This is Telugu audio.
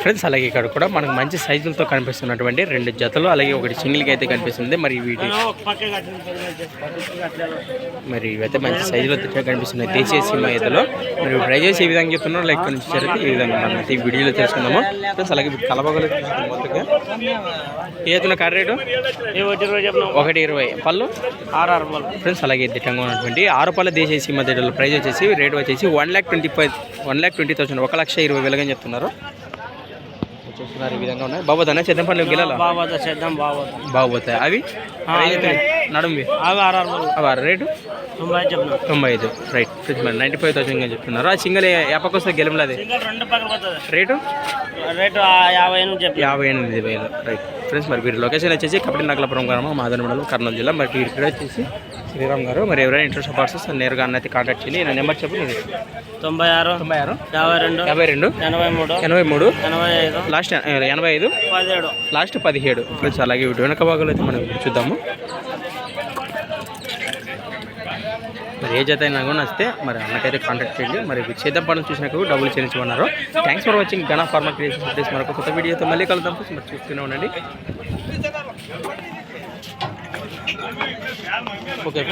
ఫ్రెండ్స్ అలాగే ఇక్కడ కూడా మనకు మంచి సైజులతో కనిపిస్తున్నటువంటి రెండు జతలు అలాగే ఒకటి సింగిల్గా అయితే కనిపిస్తుంది. మరి వీటి మరి ఇవైతే మంచి సైజులో కనిపిస్తున్నాయి. దేశీయ సీమ ఈతలో మరి ప్రైజెస్ ఏ విధంగా చెప్తున్నారు లైక్ నుంచి జరిగితే ఈ విధంగా మనం అయితే ఈ వీడియోలో తెలుసుకుందాము. ప్లస్ అలాగే కలబగలు మొత్తగా. ఏతున్న కర్ర రేటు? ఒకటి ఇరవై. పళ్ళు? ఆర్ఆర్ పళ్ళు. ఫ్రెండ్స్ అలాగే దిట్టంగా ఉన్నటువంటి ఆరు పళ్ళ దేశీయ సీమ ప్రైస్ వచ్చేసి రేట్ వచ్చేసి one lakh twenty five one lakh twenty thousand ఒక లక్ష ఇరవై వేలుగా చెప్తున్నారు? చూస్తున్నారు ఈ విధంగా ఉన్నాయి. బాబోదన్న చేద్దాం గిలాల? బాబోతా చేద్దాం బాబోతా బాగుపోతాయి అవి? నడుంవి అవి రేటు? తొంభై ఐదు రైట్. ఫ్రిడ్జ్ మరి నైంటీ ఫైవ్ థౌసండ్ అని చెప్తున్నారు. ఆ సింగల్ ఎప్పకి వస్తే గెలంలది సింగల్ రెండు పక్కన పోతుంది. రేటు? రేటు యాభై ఎనిమిది యాభై ఎనిమిది వేలు. రైట్. ఫ్రెండ్స్ మరి వీరి లొకేషన్ వచ్చేసి కపటి నగలపురం గ్రామం మాదన మండలం కర్నూలు జిల్లా. మరి వీరి ఇక్కడ వచ్చేసి శ్రీరామ్ గారు. మరి ఎవరైనా ఇంట్రెస్ట్ పర్సన్స్ నేరుగా అన్నైతే కాంటాక్ట్ చేయండి. నా నెంబర్ చెప్పు. తొంభై ఆరు తొంభై ఆరు యాభై రెండు యాభై రెండు ఎనభై మూడు ఎనభై మూడు ఎనభై ఐదు లాస్ట్ ఎనభై ఐదు పదిహేడు. లాస్ట్ పదిహేడు. ఫ్రెండ్స్ అలాగే వీటి వెనక భాగాలు అయితే మనం చూద్దాము. మరి ఏ జత అయినా కూడా నచ్చితే మరి అన్నకైతే కాంటాక్ట్ చేయండి. మరి చేద్దాం పనులు చూసినాక డబ్బులు చెల్లించమన్నారు thanks for watching Gana pharma creation please మరొక కొత్త వీడియోతో మళ్ళీ కలుద్దాం. మరి చూస్తూనే ఉండండి. ఓకే